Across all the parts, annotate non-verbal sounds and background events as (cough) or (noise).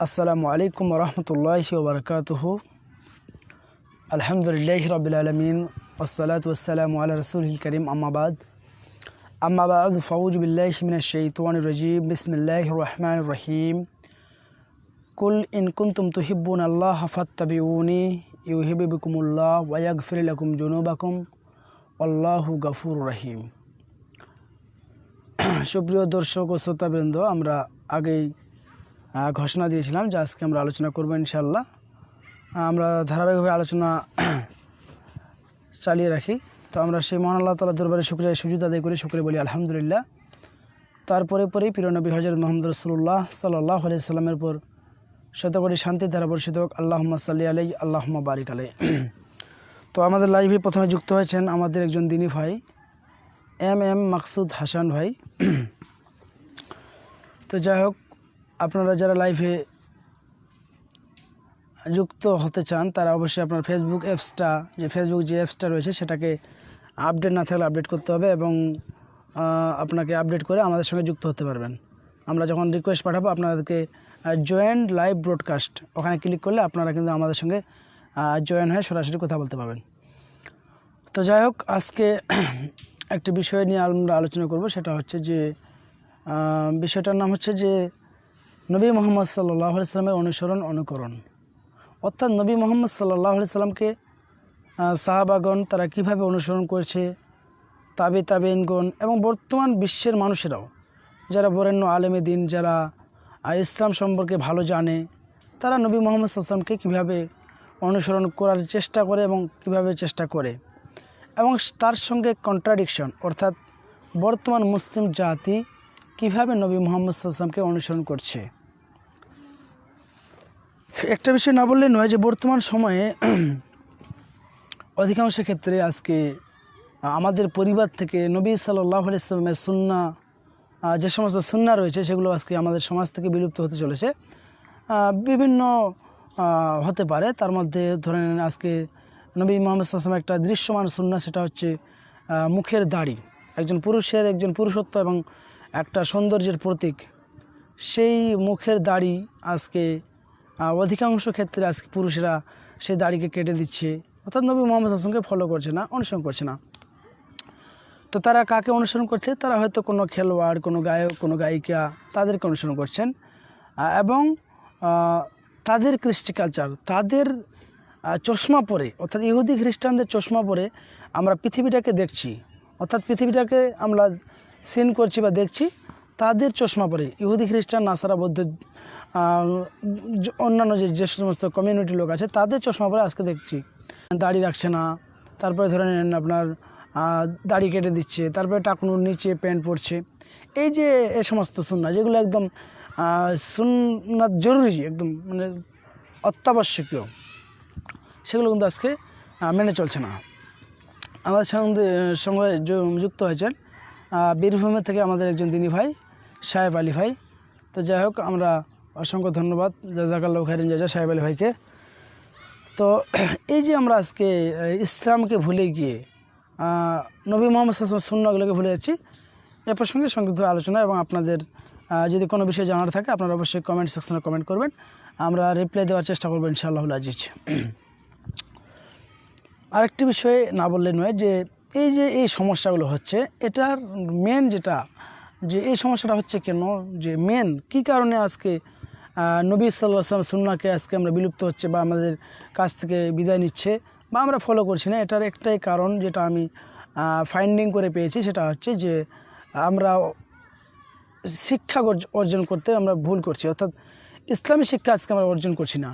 আসসালামু আলাইকুম রহমতুল্লাহি ওবরকাতুহ আলহামদুলিল্লাহ রবিল আলমিন ওসলাত ওসালাম আল্লাহ রসুল করিম আম্মাবাদ আম্মাবাদ ফাউজ বিল্লাহ মিনা শৈতান রজিম বিসমিল্লাহ রহমান রহিম কুল ইন কুন্তুম তুহিব্বুন আল্লাহ ফাত্তাবিউনি ইউহিবিকুমুল্লাহ ওয়াগফির লাকুম জুনুবাকুম আল্লাহু গফুর রহিম সুপ্রিয় দর্শক ও শ্রোতাবৃন্দ আমরা আগেই আহ, ঘোষণা দিয়েছিলাম যে আজকে আমরা আলোচনা করব ইনশাল্লাহ আমরা ধারাবাহিকভাবে আলোচনা (clears throat) চালিয়ে রাখি। তো আমরা সেই মহান আল্লাহ তালা দরবারে শুক্রিয়া সুযোগ আদায় করি, শুক্রিয়া বলি আলহামদুলিল্লাহ। তারপরে পরেই পিরনবী হজরত মোহাম্মদ রসুল্লাহ সাল্লাহ আলি সাল্লামের পর শতকোটি শান্তির ধারা বর্ষিত হোক, আল্লাহম্মা সাল্লি আলাই আল্লাহম্মা বারিক আলাই (clears throat) তো আমাদের লাইভে প্রথমে যুক্ত হয়েছেন আমাদের একজন দিনী ভাই, এম এম মাকসুদ হাসান ভাই। (clears throat) তো যাই হোক আপনারা যারা লাইভে যুক্ত হতে চান, তারা অবশ্যই আপনার ফেসবুক অ্যাপসটা যে ফেসবুক যে অ্যাপসটা রয়েছে, সেটাকে আপডেট না থাকলে আপডেট করতে হবে এবং আপনাকে আপডেট করে আমাদের সঙ্গে যুক্ত হতে পারবেন। আমরা যখন রিকোয়েস্ট পাঠাবো, আপনাদেরকে জয়েন্ট লাইভ ব্রডকাস্ট ওখানে ক্লিক করলে আপনারা কিন্তু আমাদের সঙ্গে জয়েন হয়ে সরাসরি কথা বলতে পারবেন। তো যাই হোক, আজকে একটি বিষয় নিয়ে আমরা আলোচনা করব, সেটা হচ্ছে যে বিষয়টার নাম হচ্ছে যে নবী মোহাম্মদ সাল্লাহ সাল্লামের অনুসরণ, অনুকরণ। অর্থাৎ নবী মোহাম্মদ সাল্লাহ সাল্লামকে সাহাবাগণ তারা কীভাবে অনুসরণ করছে, তাবে তাবেনগণ এবং বর্তমান বিশ্বের মানুষেরাও, যারা বরেণ্য আলেমে দিন, যারা ইসলাম সম্পর্কে ভালো জানে, তারা নবী মোহাম্মদ সাল্লামকে কীভাবে অনুসরণ করার চেষ্টা করে এবং কীভাবে চেষ্টা করে। এবং তার সঙ্গে কন্ট্রাডিকশন অর্থাৎ বর্তমান মুসলিম জাতি কীভাবে নবী মোহাম্মদ সাল্লামকে অনুসরণ করছে। একটা বিষয় না বললে নয় যে বর্তমান সময়ে অধিকাংশ ক্ষেত্রে আজকে আমাদের পরিবার থেকে নবী সাল্লাহ ইসলামের সুন্না যে সমস্ত সুন্না রয়েছে সেগুলো আজকে আমাদের সমাজ থেকে বিলুপ্ত হতে চলেছে। বিভিন্ন হতে পারে। তার মধ্যে ধরে নেন আজকে নবী মোহাম্মদ সাল্লাম একটা দৃশ্যমান সুন্না সেটা হচ্ছে মুখের দাড়ি। একজন পুরুষের, একজন পুরুষত্ব এবং একটা সৌন্দর্যের প্রতীক। সেই মুখের দাড়ি আজকে অধিকাংশ ক্ষেত্রে আজকে পুরুষেরা সেই দাড়িকে কেটে দিচ্ছে। অর্থাৎ নবী মোহাম্মদ আসলামকে ফলো করছে না, অনুসরণ করছে না। তো তারা কাকে অনুসরণ করছে? তারা হয়তো কোনো খেলোয়াড়, কোনো গায়ক, কোনো গায়িকা তাদেরকে অনুসরণ করছেন। এবং তাদের কৃষ্টি কালচার তাদের চশমা পরে, অর্থাৎ ইহুদি খ্রিস্টানদের চশমা পরে আমরা পৃথিবীটাকে দেখছি। অর্থাৎ পৃথিবীটাকে আমরা সিন করছি বা দেখছি, তাদের চশমা পরে, ইহুদি খ্রিস্টান, নাসারা, বৌদ্ধ অন্যান্য যে যে সমস্ত কমিউনিটি লোক আছে, তাদের চশমা পরে আজকে দেখছি। দাড়ি রাখছে না, তারপরে ধরে নেন আপনার দাড়ি কেটে দিচ্ছে, তারপরে টাকুনুর নিচে প্যান্ট পরছে। এই যে, এ সমস্ত সুন্না যেগুলো একদম সুন্নাত জরুরি, একদম মানে অত্যাবশ্যকীয়, সেগুলো কিন্তু আজকে মেনে চলছে না। আমাদের সঙ্গে সঙ্গে যুক্ত হয়েছেন বীরভূমের থেকে আমাদের একজন দিনী ভাই, সাহেব আলী ভাই। তো যাই হোক, আমরা অসংখ্য ধন্যবাদ। জাজাকাল্লাহ খাইরিন জাজা সাহেব আলী ভাইকে। তো (clears throat) এই যে আমরা আজকে ইসলামকে ভুলে গিয়ে নবী মোহাম্মদ সাল্লাম সুন্নাগুলোকে ভুলে যাচ্ছি, এ প্রসঙ্গে সংক্ষিপ্ত আলোচনা এবং আপনাদের যদি কোনো বিষয় জানার থাকে, আপনারা অবশ্যই কমেন্ট সেকশনে কমেন্ট করবেন। আমরা রিপ্লাই দেওয়ার চেষ্টা করব ইনশাআল্লাহ আজিজ। (clears throat) আরেকটি বিষয়ে না বললে নয় যে, এই যে এই সমস্যাগুলো হচ্ছে, এটার মেন যেটা, যে এই সমস্যাটা হচ্ছে কেন? যে মেন কি কারণে আজকে নবী সাল্লাহ আসলাম সুন্নাকে আজকে আমরা বিলুপ্ত হচ্ছে বা আমাদের কাছ থেকে বিদায় নিচ্ছে বা আমরা ফলো করছি না। এটার একটাই কারণ যেটা আমি ফাইন্ডিং করে পেয়েছি সেটা হচ্ছে যে আমরা শিক্ষা অর্জন করতে আমরা ভুল করছি। অর্থাৎ ইসলামী শিক্ষা আজকে আমরা অর্জন করছি না।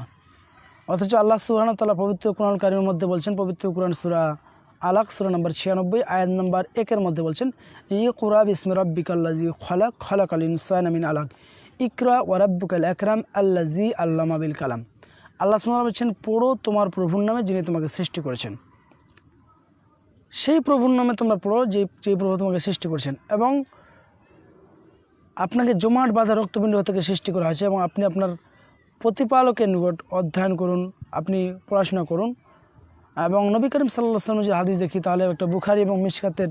অথচ আল্লাহ সুবহান তালা পবিত্র কোরআন কারিমের মধ্যে বলছেন, পবিত্র কোরআন সুরা আলাক সুরা নম্বর ছিয়ানব্বই, আয়াত নম্বর একের মধ্যে বলছেন ই কুরাব ইসমি রব্বিকাল্লাজি খলাক খলাক আল ইনসান আমিন আলাক। ইকরা ওয়ারাব্বুকাল একরাম আল্লাজি আল্লামা বিল কালাম। আল্লাহ সুবহান বলছেন, পড়ো তোমার প্রভুর নামে যিনি তোমাকে সৃষ্টি করেছেন। সেই প্রভুর নামে তোমরা পড়ো যে যে প্রভু তোমাকে সৃষ্টি করেছেন এবং আপনাকে জমাট বাঁধা রক্তপিণ্ড থেকে সৃষ্টি করা হয়েছে এবং আপনি আপনার প্রতিপালকের নিকট অধ্যয়ন করুন, আপনি পড়াশোনা করুন। এবং নবী করিম সাল্লাহ আসলামের যে হাদিস দেখি, তাহলে একটা বুখারি এবং মিসকাতের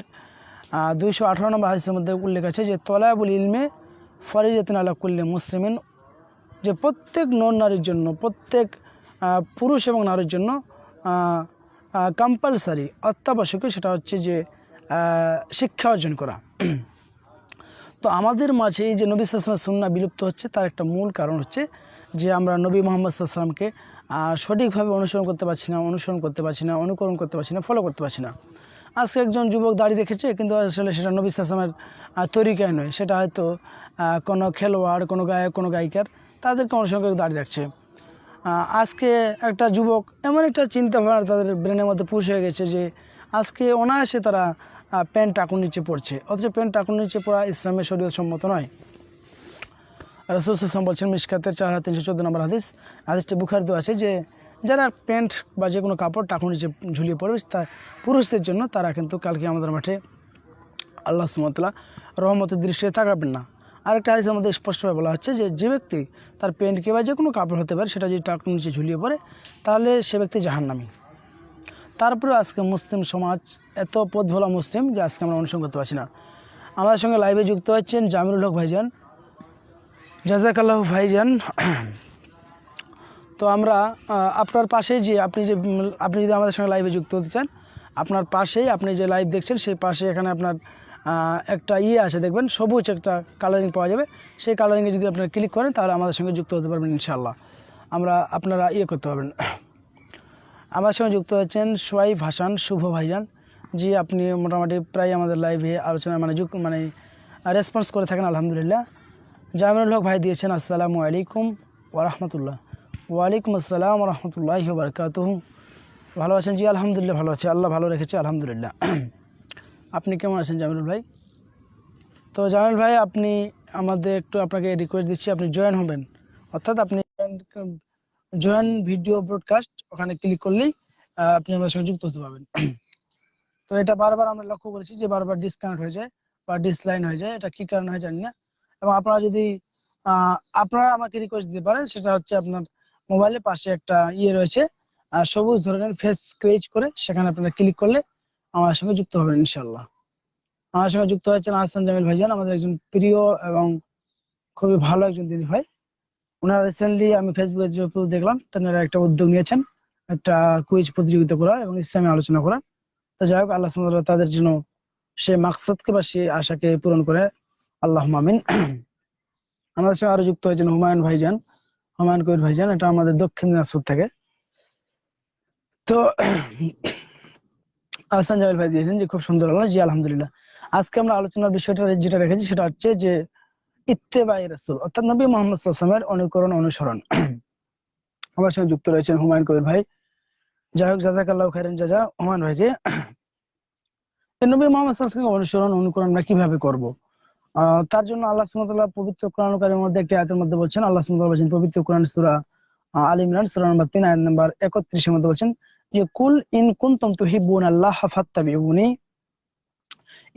দুইশো আঠারো নম্বর হাদিসের মধ্যে উল্লেখ আছে যে, তলাবুল ইলমে ফরিজাতিন আলা কুল্লি মুসলিমিন যে প্রত্যেক নর নারীর জন্য, প্রত্যেক পুরুষ এবং নারীর জন্য কম্পালসারি অত্যাবশ্যকীয় সেটা হচ্ছে যে শিক্ষা অর্জন করা। তো আমাদের মাঝে এই যে নবী সাল্লামের সুন্না বিলুপ্ত হচ্ছে, তার একটা মূল কারণ হচ্ছে যে আমরা নবী মোহাম্মদ সাল্লামকে সঠিকভাবে অনুসরণ করতে পারছি না, অনুসরণ করতে পারছি না, অনুকরণ করতে পারছি না ফলো করতে পারছি না। আজকে একজন যুবক দাঁড়িয়ে রেখেছে, কিন্তু আসলে সেটা নবী সাল্লামের তরিকায় নয় সেটা হয়তো কোনো খেলোয়াড়, কোনো গায়ক, কোনো গায়িকার তাদেরকে অনুসরণ করে দাড়ি রাখছে। আজকে একটা যুবক এমন একটা চিন্তাভাবনা তাদের ব্রেনের মধ্যে পুষ হয়ে গেছে যে, আজকে অনায়াসে তারা প্যান্ট টাকুর নিচে পড়ছে। অথচ প্যান্ট টাকুর নিচে পড়া ইসলামের শরীর সম্মত নয়। রসুল ইসলাম বলছেন মিসকাতের চার হাজার তিনশো চোদ্দ নম্বর হাদিস, হাদিসটি বুখার আছে যে, যারা প্যান্ট বা যে কোনো কাপড় টাকুর নিচে ঝুলিয়ে পড়বে, তা পুরুষদের জন্য, তারা কিন্তু কালকে আমাদের মাঠে আল্লাহ সুমতলা রহমতের দৃষ্টিতে তাকাবেন না। আরেকটা হাদিসের মধ্যে স্পষ্টভাবে বলা হচ্ছে যে যে ব্যক্তি তার প্যান্টকে বা যে কোনো কাপড় হতে পারে, সেটা যদি টাকুর নিচে ঝুলিয়ে পড়ে, তাহলে সে ব্যক্তি জাহান্নামী। তারপরে আজকে মুসলিম সমাজ এত পথ ভোলা মুসলিম যে আজকে আমরা অনুসরণ করতে পারছি না। আমাদের সঙ্গে লাইভে যুক্ত হচ্ছেন জামিরুল হক ভাইজান। জাজাকাল্লাহ ভাইজান। তো আমরা আপনার পাশেই যে আপনি যে, আপনি যদি আমাদের সঙ্গে লাইভে যুক্ত হতে চান, আপনার পাশেই আপনি যে লাইভ দেখছেন, সেই পাশে এখানে আপনার একটা ইয়ে আছে, দেখবেন, সবুজ একটা কালারিং পাওয়া যাবে। সেই কালারিংয়ে যদি আপনারা ক্লিক করেন, তাহলে আমাদের সঙ্গে যুক্ত হতে পারবেন ইনশাল্লাহ আমরা আপনারা ইয়ে করতে পারবেন। আমার সঙ্গে যুক্ত হচ্ছেন সোয়াইব হাসান, শুভ ভাইজান। জি, আপনি মোটামুটি প্রায় আমাদের লাইভে আলোচনা মানে যুগ মানে রেসপন্স করে থাকেন, আলহামদুলিল্লাহ। জামিনুল হক ভাই দিয়েছেন, আসসালামু আলাইকুম ওরহমতুল্লাহ ওয়ালাইকুম আসসালাম রহমতুল্লাহ বরকাত ভালো আছেন? জি, আলহামদুলিল্লাহ, ভালো আছে। আল্লাহ ভালো রেখেছে, আলহামদুলিল্লাহ। আপনি কেমন আছেন জামিনুল ভাই? তো জামিল ভাই, আপনি আমাদের একটু আপনাকে রিকোয়েস্ট দিচ্ছি, আপনি জয়েন হবেন। অর্থাৎ আপনি জয়েন ভিডিও ব্রডকাস্ট ওখানে ক্লিক করলেই আপনি আমাদের সঙ্গে যুক্ত হতে পারবেন। (clears throat) তো এটা বারবার আমরা লক্ষ্য করেছি যে বারবার ডিসকানেক্ট হয়ে যায় বা ডিসলাইন হয়ে যায়, এটা কি কারণে হয় জানি না। এবং আপনারা যদি আপনারা আমাকে রিকোয়েস্ট দিতে পারেন, সেটা হচ্ছে আপনার মোবাইলের পাশে একটা ইয়ে রয়েছে সবুজ ধরনের ফেস স্ক্রেচ করে সেখানে আপনারা ক্লিক করলে আমার সঙ্গে যুক্ত হবেন ইনশাল্লাহ আমার সঙ্গে যুক্ত হয়েছেন আহসান জামিল ভাইজান, আমাদের একজন প্রিয় এবং খুবই ভালো একজন দিদি ভাই। ওনারা রিসেন্টলি আমি ফেসবুকে যে দেখলাম, তেনারা একটা উদ্যোগ নিয়েছেন, একটা কুইজ প্রতিযোগিতা করা এবং ইসলামী আলোচনা করা তো যাই হোক, আল্লাহ তাদের জন্য সে মাকসাদকে বা সে আশাকে পূরণ করে। আল্লাহ মামিন আমাদের সঙ্গে আরও যুক্ত হয়েছেন হুমায়ুন ভাইজান। হুমায়ুন কবির ভাইজান, এটা আমাদের দক্ষিণ দিনাজপুর থেকে। তো আহসান জামিল ভাই দিয়েছেন যে খুব সুন্দর হলো জি আলহামদুলিল্লাহ। আজকে আমরা আলোচনার বিষয়টা যেটা রেখেছি সেটা হচ্ছে যে ইত্তেবাই রাসূল অর্থাৎ নবী মোহাম্মদ অনুকরণ অনুসরণ। আমার সঙ্গে যুক্ত রয়েছেন হুমায়ুন কবির ভাই। যাই হোক খাইরান হুমায়ুন ভাইকে নবী মোহাম্মদ অনুসরণ অনুকরণ আমরা কীভাবে করব? তার জন্য আল্লাহ সুবহানাহু পবিত্র কোরআন কারিমের মধ্যে একটি আয়াতের মধ্যে বলছেন আল্লাহ সুবহানাহু বলছেন পবিত্র কোরআন সুরা আহ, আল ইমরান সূরা নম্বর 3 আয়াত নম্বর 31 এর মধ্যে বলছেন যে কুল ইন কুনতুম তুহিব্বুনা আল্লাহ ফাত্তাবিউনি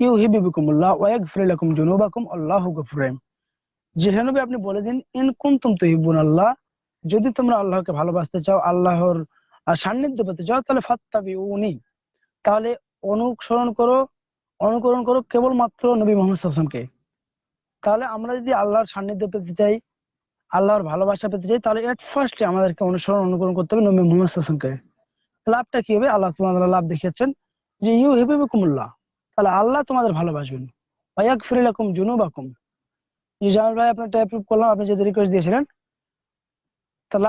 ইউহিব্বুকুমুল্লাহ ওয়া ইয়াগফির লাকুম যুনুবাকুম আল্লাহু গফুর রহিম আপনি বলে দিন, ইন কুনতুম তুহিব্বুনা আল্লাহ যদি তোমরা আল্লাহকে ভালোবাসতে চাও, আল্লাহর সান্নিধ্য পেতে চাও, তাহলে ফাত্তাবিউনি। তাহলে অনুসরণ করো, অনুকরণ করো কেবলমাত্র নবী মোহাম্মদ সাল্লামকে তাহলে আমরা যদি আল্লাহর সান্নিধ্য পেতে চাই, আল্লাহর ভালোবাসা পেতে চাই, তাহলে এট ফার্স্টে আমাদেরকে অনুসরণ, অনুকরণ করতে হবে নবী মোহাম্মদ সাল্লামকে লাভটা কি হবে? আল্লাহ তোমাদের লাভ দেখিয়েছেন যে ইউ হিবিকুমুল্লাহ তাহলে আল্লাহ তোমাদের ভালোবাসবেন। ওয়াক ফিরিলাকুম জুনুবাকুম জি জামাল ভাই আপনারটা অ্যাপ্রুভ করলাম, আপনি যদি রিকোয়েস্ট দিয়েছিলেন, তাহলে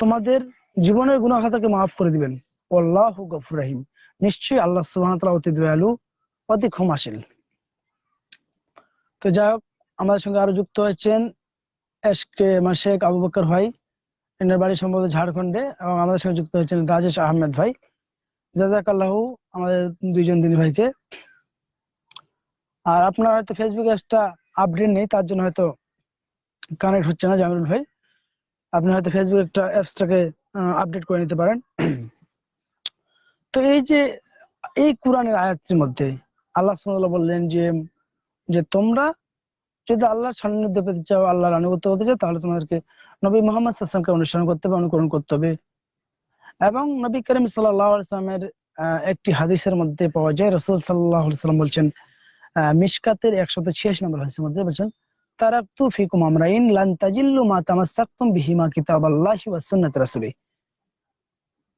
তোমাদের জীবনের গুণাখাতাকে মাফ করে দিবেন। আল্লাহু গফুর রহিম। নিশ্চয়ই আল্লাহ ওয়া অতি দয়ালু, অতি ক্ষমাশীল। তো যাই হোক, আমাদের সঙ্গে আরও যুক্ত হয়েছেন এসকে মানে শেখ আবু বকর ভাই। এনার বাড়ি সম্ভবত ঝাড়খণ্ডে এবং আমাদের সঙ্গে যুক্ত হয়েছেন রাজেশ আহমেদ ভাই। জাজাকাল্লাহু আমাদের দুইজন দিনী ভাইকে। আর আপনার হয়তো ফেসবুকে একটা আপডেট নেই, তার জন্য হয়তো কানেক্ট হচ্ছে না জামিরুল ভাই। আপনি হয়তো ফেসবুক একটা অ্যাপসটাকে আপডেট করে নিতে পারেন। তো এই যে, এই কোরআনের আয়াতের মধ্যে আল্লাহ সুবহানাহু বললেন যে যে তোমরা যদি আল্লাহর সান্নিধ্য পেতে চাও, আল্লাহর আনুগত্য হতে চাও, তাহলে তোমাদেরকে নবী মোহাম্মদ সাল্লামকে অনুসরণ করতে হবে, অনুকরণ করতে হবে। এবং নবী করিম সাল্লামের একটি হাদিসের মধ্যে পাওয়া যায়, রসুল সাল্লাহ সাল্লাম বলছেন মিশকাতের একশত ছিয়াশি নম্বর হাদিসের মধ্যে বলছেন, তারাকতু ফিকুম আমরাইন লান তাজিল্লু মা তামাসসাকতুম বিহিমা কিতাবাল্লাহি ওয়া সুন্নাত রাসূলি।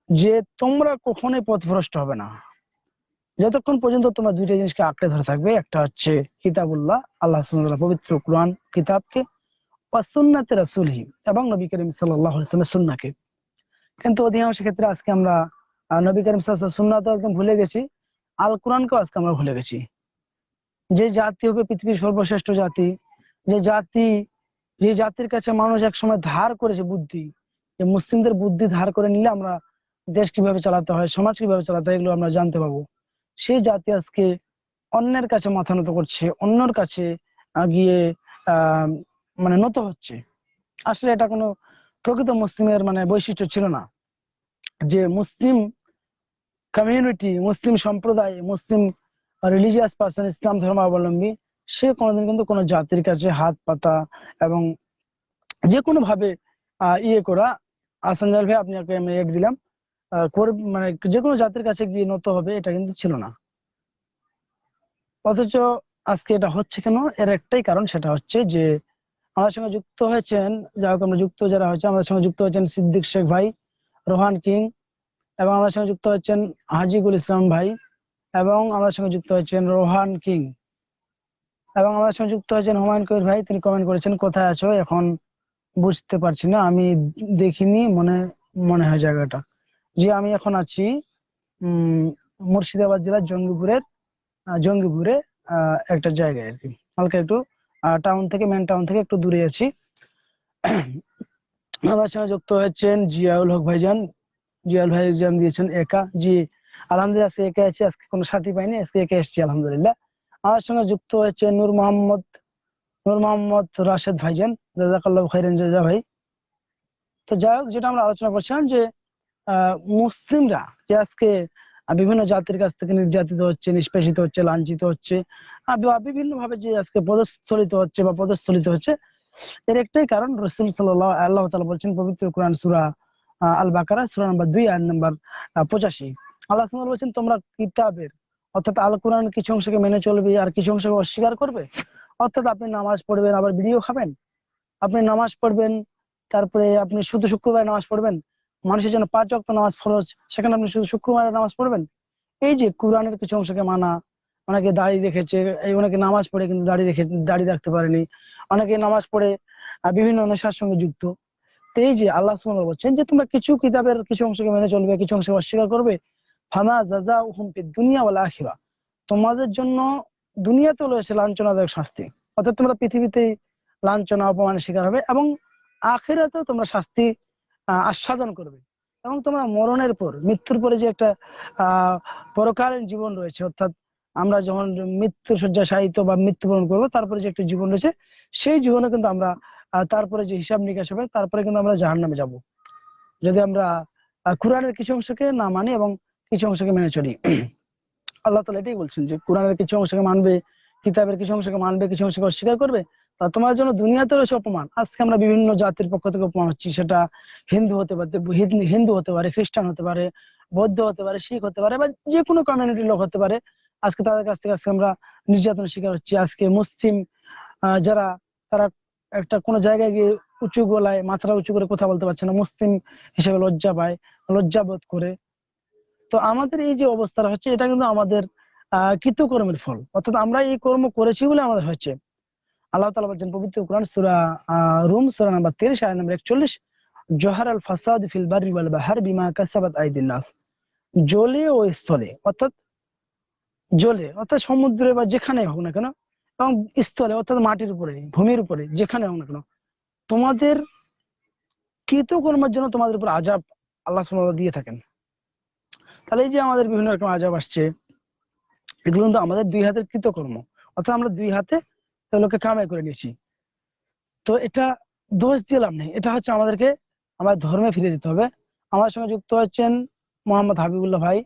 যে তোমরা কখনোই পথভ্রষ্ট হবে না। যতক্ষণ পর্যন্ত তোমরা দুইটা জিনিসকে আঁকড়ে ধরে থাকবে, একটা হচ্ছে কিতাবুল্লাহ, আল্লাহ সুবহানাহু পবিত্র কোরআন কিতাবকে সুন্নাতে রাসূলহি এবং নবী করিম ওয়াসাল্লামের সুন্নাহকে। কিন্তু অধিকাংশ ক্ষেত্রে আজকে আমরা নবী করিম সুন্নাহ তো একদম ভুলে গেছি। আল কোরআনকেও আজকে আমরা ভুলে গেছি। যে জাতি হবে পৃথিবীর সর্বশ্রেষ্ঠ জাতি, যে জাতি, যে জাতির কাছে মানুষ এক সময় ধার করেছে বুদ্ধি, যে মুসলিমদের বুদ্ধি ধার করে নিলে আমরা দেশ কীভাবে চালাতে হয়, সমাজ কীভাবে চালাতে হয়, এগুলো আমরা জানতে পাবো। সেই জাতি আজকে অন্যের কাছে মাথা নত করছে, অন্যর কাছে গিয়ে আহ মানে নত হচ্ছে। আসলে এটা কোনো প্রকৃত মুসলিমের মানে বৈশিষ্ট্য ছিল না। যে মুসলিম কমিউনিটি মুসলিম সম্প্রদায়, মুসলিম রিলিজিয়াস পার্সন ইসলাম ধর্মাবলম্বী, সে কোনোদিন কিন্তু কোনো জাতির কাছে হাত পাতা এবং যে কোনো ভাবে ইয়ে করা। আসানজাল ভাই আপনাকে আমি এড দিলাম। মানে যে কোনো জাতির কাছে গিয়ে নত হবে, এটা কিন্তু ছিল না। অথচ আজকে এটা হচ্ছে কেন? এর একটাই কারণ সেটা হচ্ছে যে আমার সঙ্গে যুক্ত হয়েছেন যা হোক আমরা যুক্ত যারা হয়েছে আমাদের সঙ্গে যুক্ত হয়েছেন সিদ্দিক শেখ ভাই, রোহান কিং, এবং আমার সঙ্গে যুক্ত হচ্ছেন হাজিকুল ইসলাম ভাই, এবং আমার সঙ্গে যুক্ত হয়েছেন রোহান কিং। এবং আমার সঙ্গে যুক্ত হয়েছেন হুমায়ুন কবির ভাই, তিনি কমেন্ট করেছেন, কোথায় আছো? এখন বুঝতে পারছি না, আমি দেখিনি, মনে মনে হয় জায়গাটা। যে আমি এখন আছি, উম, মুর্শিদাবাদ জেলার জঙ্গিপুরের জঙ্গিপুরে একটা জায়গায় আর কি। হালকা একটু টাউন থেকে মেন টাউন থেকে একটু দূরে আছি। আমার সঙ্গে যুক্ত হয়েছেন জিয়াউল হক ভাইজান। জিয়াউল ভাইজান দিয়েছেন একা। জি, আলহামদুলিল্লাহ, আজকে একা আছি। আজকে কোনো সাথী পাইনি, আজকে একা এসেছি, আলহামদুলিল্লাহ। আমার সঙ্গে যুক্ত হয়েছে নূর মোহাম্মদ নূর মোহাম্মদ রাশেদ ভাইজান। জাজাকাল্লাহ খাইরেন, জাজা ভাই। তো যাই হোক, যেটা আমরা আলোচনা করছিলাম যে মুসলিমরা যে আজকে আহ, বিভিন্ন জাতির কাছ থেকে নির্যাতিত হচ্ছে নিষ্পেষিত হচ্ছে লাঞ্ছিত হচ্ছে বিভিন্ন ভাবে যে আজকে পদস্থলিত হচ্ছে বা পদস্থলিত হচ্ছে এর একটাই কারণ রসুল সাল্লাহ আল্লাহ তালা বলছেন পবিত্র কোরআন সুরা আল বাকারা সুরা নাম্বার দুই আয়াত নাম্বার পঁচাশি। আল্লাহ বলছেন তোমরা কিতাবের অর্থাৎ আল কোরআন কিছু অংশকে মেনে চলবে আর কিছু অংশকে অস্বীকার করবে? অর্থাৎ আপনি নামাজ পড়বেন আবার ভিডিও খাবেন? আপনি নামাজ পড়বেন তারপরে আপনি শুধু শুক্রবার নামাজ পড়বেন? মানুষের জন্য পাঁচ ওয়াক্ত নামাজ ফরজ, সেখানে আপনি শুধু শুক্রবারে নামাজ পড়বেন? এই যে কোরআনের কিছু অংশকে মানা, অনেকে দাড়ি রেখেছে, এই অনেকে নামাজ পড়ে কিন্তু দাড়ি রেখে, দাড়ি রাখতে পারেনি, অনেকে নামাজ পড়ে বিভিন্ন নেশার সঙ্গে যুক্ত। তো এই যে আল্লাহ বলছেন যে, তোমরা কিছু কিতাবের কিছু অংশকে মেনে চলবে, কিছু অংশকে অস্বীকার করবে? ফামা জাজা উহুম দুনিয়া ওয়াল আখিরা তোমাদের জন্য দুনিয়াতেও রয়েছে লাঞ্ছনাদায়ক শাস্তি। অর্থাৎ তোমরা পৃথিবীতেই লাঞ্ছনা, অপমানের শিকার হবে এবং আখিরাতেও তোমরা শাস্তি আস্বাদন করবে। এবং তোমরা মরণের পর, মৃত্যুর পরে যে একটা পরকালীন জীবন রয়েছে, অর্থাৎ আমরা যখন মৃত্যু শয্যা সাহিত্য বা মৃত্যুবরণ করব, তারপরে যে একটা জীবন রয়েছে, সেই জীবনে কিন্তু আমরা তারপরে যে হিসাব নিকাশ হবে, তারপরে কিন্তু আমরা জাহান নামে যাব। যদি আমরা কোরআনের কিছু অংশকে না মানি এবং কিছু অংশকে মেনে চলি। আল্লাহ তালা এটাই বলছেন যে, কোরআনের কিছু অংশকে মানবে, কিতাবের কিছু অংশকে মানবে, কিছু অংশকে অস্বীকার করবে তোমার জন্য দুনিয়াতে রয়েছে অপমান। আজকে আমরা বিভিন্ন জাতির পক্ষ থেকে অপমান হচ্ছি। সেটা হিন্দু হতে পারে হিন্দু- হতে পারে, খ্রিস্টান হতে পারে, বৌদ্ধ হতে পারে, শিখ হতে পারে, বা যে কোনো কমিউনিটির লোক হতে পারে। আজকে তাদের কাছ থেকে আজকে আমরা নির্যাতনের শিকার হচ্ছি। আজকে মুসলিম যারা, তারা একটা কোনো জায়গায় গিয়ে উঁচু গলায়, মাথাটা উঁচু করে কথা বলতে পারছে না, মুসলিম হিসেবে লজ্জা পায়, লজ্জা বোধ করে। তো আমাদের এই যে অবস্থাটা হচ্ছে, এটা কিন্তু আমাদের, আহ, কৃতকর্মের ফল। অর্থাৎ আমরা এই কর্ম করেছি বলে আমাদের হচ্ছে আল্লাহ তালা বলছেন, পবিত্র কোরআন সুরা রুম সুরা নাম্বার তিরিশ আয় নাম্বার একচল্লিশ, জহার আল ফাসাদ ফিল বারি ওয়াল বাহার বিমা কাসাবাত আইদিন নাস। জলে ও স্থলে, অর্থাৎ জলে, অর্থাৎ সমুদ্রে বা যেখানে হোক না কেন, এবং স্থলে, অর্থাৎ মাটির উপরে, ভূমির উপরে, যেখানে হোক না কেন, তোমাদের কৃতকর্মের জন্য তোমাদের উপর আজাব আল্লাহ দিয়ে থাকেন। তাহলে এই যে আমাদের বিভিন্ন রকম আজাব আসছে, এগুলো কিন্তু আমাদের দুই হাতের কৃতকর্ম, অর্থাৎ আমরা দুই হাতে এগুলোকে কামাই করে নিয়েছি। তো এটা দোষ দিয়ে লাভ নেই। এটা হচ্ছে আমাদেরকে আমার ধর্মে ফিরে যেতে হবে। আমার সঙ্গে যুক্ত হচ্ছেন মোহাম্মদ হাবিবুল্লাহ ভাই।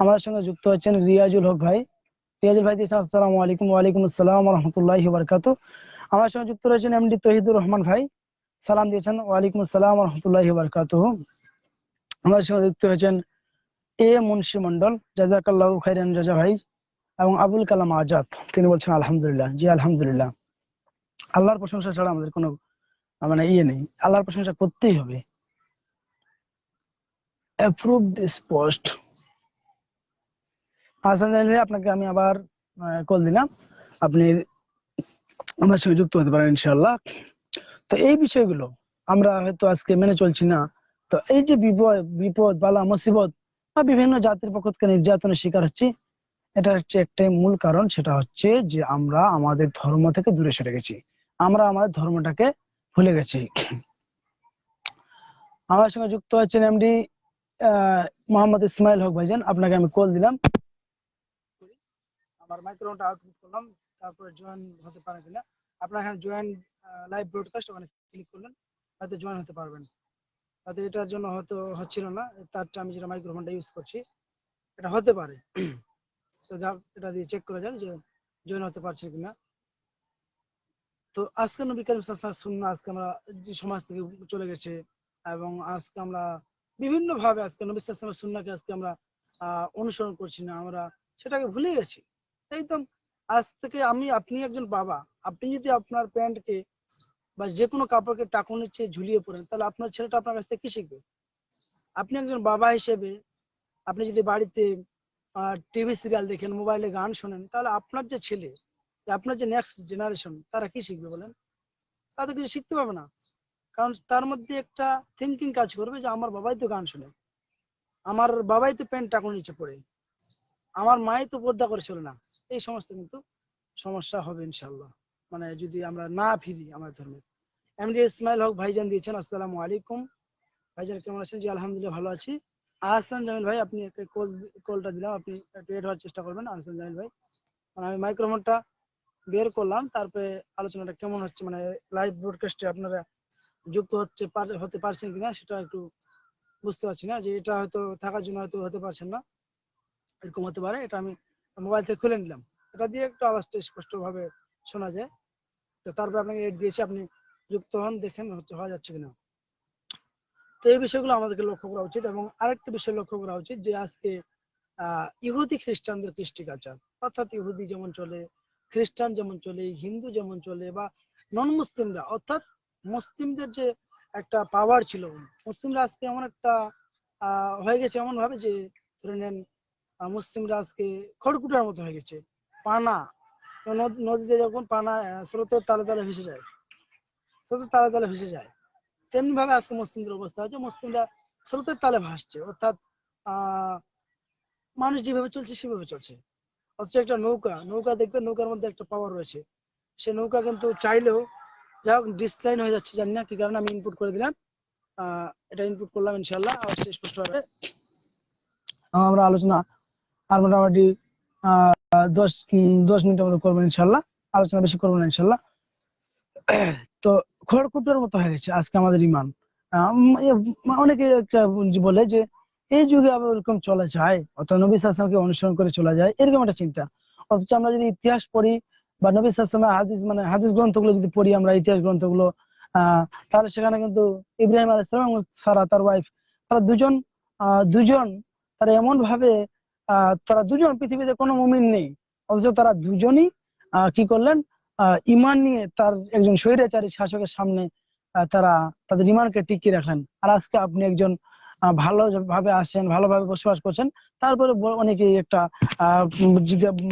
আমার সঙ্গে যুক্ত হচ্ছেন রিয়াজুল হক ভাই। রিয়াজুল ভাই আসসালামু আলাইকুম। ওয়ালাইকুম আসসালাম রহমতুল্লাহি বারকাতু আমার সঙ্গে যুক্ত রয়েছেন এমডি তহিদুর রহমান ভাই। সালাম দিয়েছেন। ওয়ালাইকুম আসসালাম রহমতুল্লাহি বারকাতু আমার সঙ্গে যুক্ত হয়েছেন এ মুন্সি মন্ডল জাজাকাল্লাহ খাইরান জাজা ভাই। এবং আবুল কালাম আজাদ, তিনি বলছেন, আলহামদুলিল্লাহ। জি, আলহামদুলিল্লাহ। আল্লাহর প্রশংসা ছাড়া আমাদের কোনো মানে ইয়ে নেই। আল্লাহর প্রশংসা করতেই হবে। আপনাকে আমি আবার কল দিলাম। আপনি আমার সঙ্গে যুক্ত হতে পারেন, ইনশাআল্লাহ। তো এই বিষয়গুলো আমরা হয়তো আজকে মেনে চলছি না। তো এই যে বিপদ বিপদ, বালা, মুসিবত, বা বিভিন্ন জাতির পক্ষ থেকে নির্যাতনের শিকার হচ্ছি এটা হচ্ছে একটাই মূল কারণ, সেটা হচ্ছে যে আমরা আমাদের ধর্ম থেকে দূরে সরে গেছি। আমরা আমাদের ধর্মটাকে ভুলে গেছি। আমার সঙ্গে যুক্ত হচ্ছেন এমডি মোহাম্মদ ইসমাইল হক ভাইজান। আপনাকে আমি কল দিলাম। আমার মাইক্রোফোনটা আউটপুট করলাম, তারপরে জয়েন হতে পারেন কিনা। আপনার এখানে জয়েন লাইভ ব্রডকাস্ট ওখানে ক্লিক করলেন তাতে জয়েন হতে পারবেন। তাতে এটার জন্য হয়তো হচ্ছিল না, তারটা আমি যেটা মাইক্রোফোনটা ইউজ করছি, এটা হতে পারে। তো যাক এটা দিয়ে চেক করা যাক যে জয়েন হতে পারছে কিনা। তো আজকে নবী করিম শুননা আজকে আমরা যে সমাজ থেকে চলে গেছে এবং আজকে আমরা বিভিন্ন ভাবে আজকে নবী সাল্লামের সুন্নাকে আজকে আমরা অনুসরণ করছি না, আমরা সেটাকে ভুলে গেছি। একদম আজ থেকে আমি, আপনি একজন বাবা, আপনি যদি আপনার প্যান্টকে বা যে কোনো কাপড়কে টাকুন নিচে ঝুলিয়ে পড়েন তাহলে আপনার ছেলেটা আপনার কাছ থেকে কি শিখবে? আপনি একজন বাবা হিসেবে, আপনি যদি বাড়িতে টিভি সিরিয়াল দেখেন মোবাইলে গান শোনেন, তাহলে আপনার যে ছেলে, আপনার যে নেক্সট জেনারেশন তারা কি শিখবে বলেন? তারা তো কিছু শিখতে পাবে না। কারণ তার মধ্যে একটা থিঙ্কিং কাজ করবে যে, আমার বাবাই তো গান শোনে। আমার বাবাই তো প্যান্ট টাকুন নিচে পড়ে। আমার মাই তো পর্দা করে চলে না। এই সমস্ত কিন্তু সমস্যা হবে ইনশাল্লাহ মানে যদি আমরা না ফিরি আমার ধর্মে। এমডি ইসমাইল হক ভাইজান দিয়েছেন, আসসালামু আলাইকুম। ভাইজান কেমন আছেন? জি, আলহামদুলিল্লাহ ভালো আছি। আহসান জামিল ভাই, আপনি একটা কল কলটা দিলাম, আপনি একটু এড হওয়ার চেষ্টা করবেন আহসান জামিল ভাই। মানে আমি মাইক্রোফোনটা বের করলাম, তারপরে আলোচনাটা কেমন হচ্ছে মানে লাইভ ব্রডকাস্টে আপনারা যুক্ত হচ্ছে হতে পারছেন কিনা, সেটা একটু বুঝতে পারছি না, যে এটা হয়তো থাকার জন্য হয়তো হতে পারছেন না, এরকম হতে পারে, এটা আমি মোবাইল থেকে খুলে নিলাম। এটা দিয়ে একটু আওয়াজটা স্পষ্টভাবে শোনা যায়। তো তারপরে আপনাকে এড দিয়েছি, আপনি যুক্ত হন, দেখেন হচ্ছে, হওয়া যাচ্ছে কিনা। তো এই বিষয়গুলো আমাদেরকে লক্ষ্য করা উচিত এবং আরেকটা বিষয় লক্ষ্য করা উচিত যে আজকে, আহ, ইহুদি খ্রিস্টানদের কৃষ্টি কালচার অর্থাৎ ইহুদি যেমন চলে, খ্রিস্টান যেমন চলে, হিন্দু যেমন চলে বা নন মুসলিমরা অর্থাৎ মুসলিমদের যে একটা পাওয়ার ছিল, মুসলিমরা আজকে এমন একটা হয়ে গেছে এমন ভাবে যে ধরে নেন মুসলিমরা আজকে খড়কুটার মতো হয়ে গেছে, পানা, নদ- নদীতে যখন পানা স্রোতের তালে তালে ভেসে যায়, স্রোতের তালে তালে ভেসে যায় তেমনি ভাবে আজকে মুসলিমদের অবস্থা হচ্ছে মুসলিমরা স্রোতের তালে ভাসছে, অর্থাৎ মানুষ যেভাবে চলছে সেভাবে চলছে। অথচ একটা নৌকা নৌকা দেখবে নৌকার মধ্যে একটা পাওয়ার রয়েছে। সে নৌকা কিন্তু চাইলেও যা হোক ডিসলাইন হয়ে যাচ্ছে, জানি না কি কারণে আমি ইনপুট করে দিলাম। এটা ইনপুট করলাম ইনশাল্লাহ অবশ্যই স্পষ্ট হবে। আমরা আলোচনা আর মোটামুটি দশ দশ মিনিটের মতো করব ইনশাল্লাহ আলোচনা বেশি করব না ইনশাল্লাহ তো খড়কুটোর মতো হয়ে গেছে আজকে আমাদের ইমান। অনেকে একটা বলে যে, এই যুগে আবার ওরকম চলা যায়, অর্থাৎ নবী সাসলামকে অনুসরণ করে চলা যায়, এরকম একটা চিন্তা। অথচ আমরা যদি ইতিহাস পড়ি, বা নবী সাসলামের হাদিস মানে হাদিস গ্রন্থগুলো যদি পড়ি আমরা, ইতিহাস গ্রন্থগুলো আহ তাহলে সেখানে কিন্তু ইব্রাহিম আলাইসালাম এবং সারা তার ওয়াইফ তারা দুজন দুজন, তারা এমন ভাবে তারা দুজন পৃথিবীতে কোনো মুমিন নেই। অথচ তারা দুজনই কি করলেন? ইমান নিয়ে তার একজন স্বৈরাচারী শাসকের সামনে তারা তাদের ইমানকে টিকিয়ে রাখলেন। আর আজকে আপনি একজন ভালো ভাবে আসেন, ভালোভাবে বসবাস করছেন, তারপরে অনেকেই একটা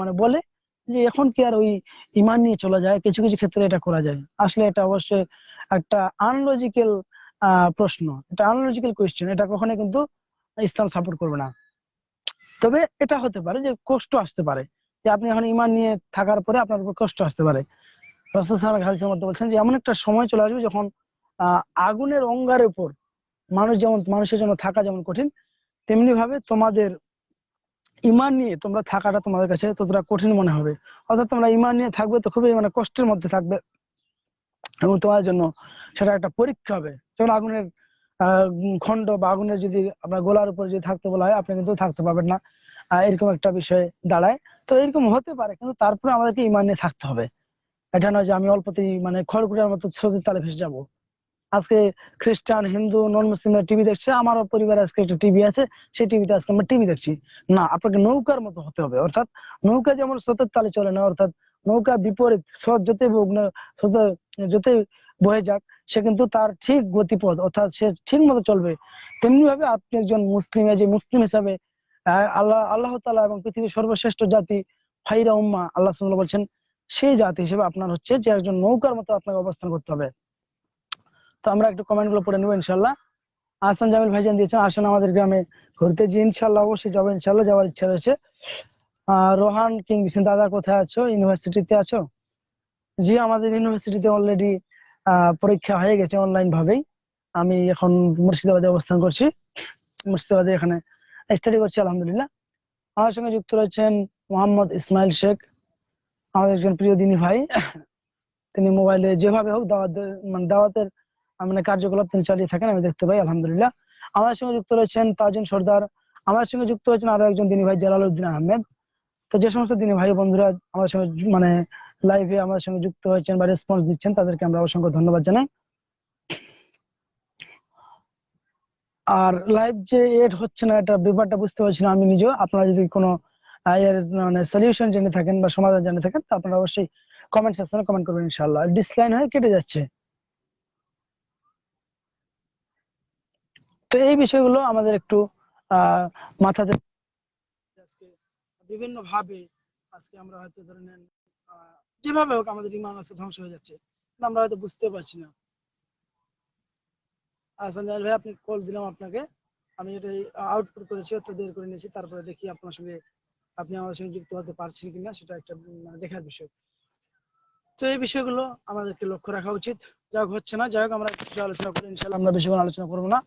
মানে বলে যে, এখন কি আর ওই ইমান নিয়ে চলা যায়? কিছু কিছু ক্ষেত্রে এটা করা যায়? আসলে এটা অবশ্যই একটা আনলজিক্যাল প্রশ্ন। এটা আনলজিক্যাল কোয়েশ্চেন এটা কখনোই কিন্তু ইসলাম সাপোর্ট করবে না। তবে এটা হতে পারে যে কষ্ট আসতে পারে। যে আপনি এখন ইমান নিয়ে থাকার পরে আপনার উপর কষ্ট আসতে পারে। মধ্যে বলছেন যে, এমন একটা সময় চলে আসবে যখন আগুনের অঙ্গারের উপর মানুষ যেমন, মানুষের জন্য থাকা যেমন কঠিন তেমনি ভাবে তোমাদের ইমান নিয়ে তোমরা থাকাটা তোমাদের কাছে ততটা কঠিন মনে হবে। অর্থাৎ তোমরা ইমান নিয়ে থাকবে তো খুবই মানে কষ্টের মধ্যে থাকবে এবং তোমার জন্য সেটা একটা পরীক্ষা হবে। যেমন আগুনের খণ্ড বা আগুনের যদি আপনার গোলার উপর যদি থাকতে বলা হয়, আপনি কিন্তু থাকতে পারবেন না। এরকম একটা বিষয় দাঁড়ায়। তো এরকম হতে পারে, কিন্তু তারপরে আমাদেরকে ইমান নিয়ে থাকতে হবে। এটা নয় যে আমি অল্পতেই মানে খড়কুটার মতো স্রোতের তালে ভেসে যাব। আজকে খ্রিস্টান, হিন্দু নন মুসলিমরা টিভি দেখছে, আমারও পরিবারে আজকে একটা টিভি আছে, সেই টিভিতে আজকে আমরা টিভি দেখছি। না, আপনাকে নৌকার মতো হতে হবে, অর্থাৎ নৌকা যেমন স্রোতের তালে চলে না, অর্থাৎ নৌকা বিপরীত, স্রোত যতই যতই বয়ে যাক, সে কিন্তু তার ঠিক গতিপথ, অর্থাৎ সে ঠিক মতো চলবে। তেমনি ভাবে আপনি একজন মুসলিম যে মুসলিম হিসাবে আল্লাহ আল্লাহ তালা এবং পৃথিবীর সর্বশ্রেষ্ঠ জাতি ফাইরা উম্মা, আল্লাহ বলছেন, সেই জাতি হিসেবে আপনার হচ্ছে যে একজন নৌকার মতো আপনাকে অবস্থান করতে হবে। তো আমরা একটু কমেন্টগুলো পড়ে নেব ইনশাল্লাহ আসান জামিল ভাইজান দিয়েছেন, আসেন আমাদের গ্রামে ঘুরতে। যে ইনশাল্লাহ অবশ্যই যাব ইনশাল্লাহ যাওয়ার ইচ্ছা রয়েছে। আহ, রোহান কিং দিয়েছেন, দাদা, কোথায় আছো? ইউনিভার্সিটিতে আছো? জি, আমাদের ইউনিভার্সিটিতে অলরেডি পরীক্ষা হয়ে গেছে অনলাইন ভাবেই। আমি এখন মুর্শিদাবাদে অবস্থান করছি। মুর্শিদাবাদে এখানে স্টাডি করছি, আলহামদুলিল্লাহ। আমার সঙ্গে যুক্ত রয়েছেন মোহাম্মদ ইসমাইল শেখ, আমাদের একজন প্রিয় দিনী ভাই। তিনি মোবাইলে যেভাবে হোক দাওয়াত মানে দাওয়াতের মানে কার্যকলাপ তিনি চালিয়ে থাকেন, আমি দেখতে পাই, আলহামদুলিল্লাহ। আমার সঙ্গে যুক্ত রয়েছেন তাজুন সর্দার। আমার সঙ্গে যুক্ত হয়েছেন আরও একজন দিনী ভাই জালাল উদ্দিন আহমেদ। তো যে সমস্ত দিনী ভাই বন্ধুরা আমার সঙ্গে মানে লাইভে আমার সঙ্গে যুক্ত হয়েছেন বা রেসপন্স দিচ্ছেন, তাদেরকে আমরা অসংখ্য ধন্যবাদ জানাই। আর লাইভ যে এড হচ্ছে না, এটা ব্যাপারটা বুঝতে পারছি না আমি নিজেও। আপনারা যদি কোনো মানে সলিউশন জেনে থাকেন বা সমাধান জেনে থাকেন, তো আপনারা অবশ্যই কমেন্ট সেকশনে কমেন্ট করবেন ইনশাআল্লাহ। ডিসলাইন হয়ে কেটে যাচ্ছে। তো এই বিষয়গুলো আমাদের একটু মাথাতে আজকে বিভিন্ন ভাবে আজকে আমরা হয়তো ধরে নেন যেভাবে হোক আমাদের ইমান আছে ধ্বংস হয়ে যাচ্ছে। আমরা হয়তো বুঝতে পারছি না। আহসান জাহান ভাই, আপনি কল দিলাম আপনাকে। আমি এটাই আউটপুট করেছি অর্থাৎ বের করে নিয়েছি, তারপরে দেখি আপনার সঙ্গে আপনি আমার সঙ্গে যুক্ত হতে পারছেন কিনা, সেটা একটা মানে দেখার বিষয়। তো এই বিষয়গুলো আমাদেরকে লক্ষ্য রাখা উচিত। যাই হচ্ছে না, যাই হোক, আমরা কিছু আলোচনা করি ইনশাল্লাহ আমরা বেশি আলোচনা করব না।